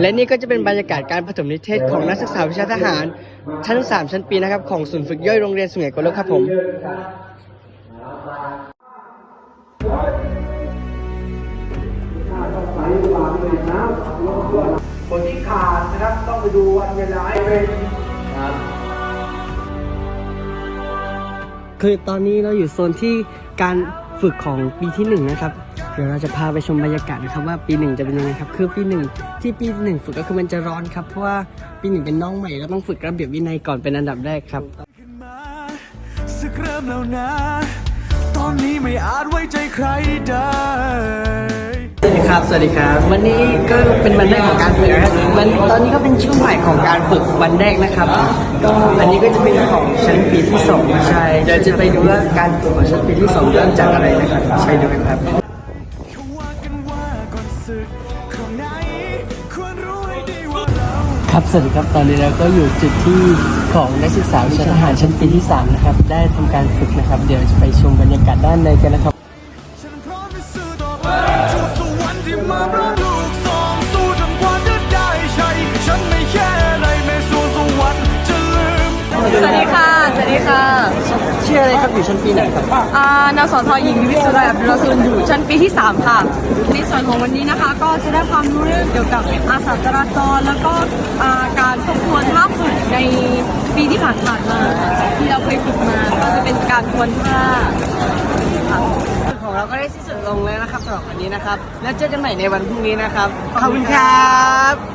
และนี่ก็จะเป็นบรรยากาศการผสมนิเทศของนักศึกษาวิชาทหาร ชั้น 3 ชั้นปีนะครับของศูนย์ฝึกย่อยโรงเรียนสุไหงโกลกครับผมคนที่ขาดนะครับต้องไปดูวันเวลาให้เป็นคือตอนนี้เราอยู่โซนที่การฝึกของปีที่หนึ่งนะครับ เดี๋ยวเราจะพาไปชมบรรยากาศนะครับว่าปีหนึ่งจะเป็นยังไงครับ คือปีหนึ่งที่ปีหนึ่งฝึกก็คือมันจะร้อนครับ เพราะว่าปีหนึ่งเป็นน้องใหม่เราต้องฝึกระเบียบวินัยก่อนเป็นอันดับแรกครับขึ้นมาสักเริ่มแล้วนะ ตอนนี้ไม่อาจไว้ใจใครได้สวัสดีครับ สวัสดีครับ วันนี้ก็เป็นวันแรกของการฝึกนะครับวันตอนนี้ก็เป็นช่วงใหม่ของการฝึกวันแรกนะครับ ก็อันนี้ก็จะเป็นของชั้นปีที่สองใช่เดี๋ยวจะไปดูว่าการฝึกของชั้นปีที่สองเริ่มจากอะไรนะครับใช่ดูกันครับ ครับสวัสดีครับตอนนี้เราก็อยู่จุดที่ของนักศึกษาวิชาทหารชั้นปีที่สามนะครับได้ทำการฝึกนะครับ เดี๋ยวจะไปชมบรรยากาศด้านในกันนะครับ ชื่ออะไรครับอยู่ชั้นปีไหนครับอ่านางสอนทอหญิงวิสุรัยอับดุลรอซูลอยู่ชั้นปีที่ 3 ค่ะ ในส่วนของวันนี้นะคะ ก็จะได้ความรู้เรื่องเกี่ยวกับอาสาจราจรแล้วก็อ่าการทบทวนท่าฝึกในปีที่ผ่านๆมาค่ะที่เราเคยฝึกมาก็จะเป็นการทวนท่าค่ะของเราก็ได้สิ้นสุดลงแล้วนะครับสำหรับวันนี้นะครับ แล้วเจอกันใหม่ในวันพรุ่งนี้นะครับ ขอบคุณครับ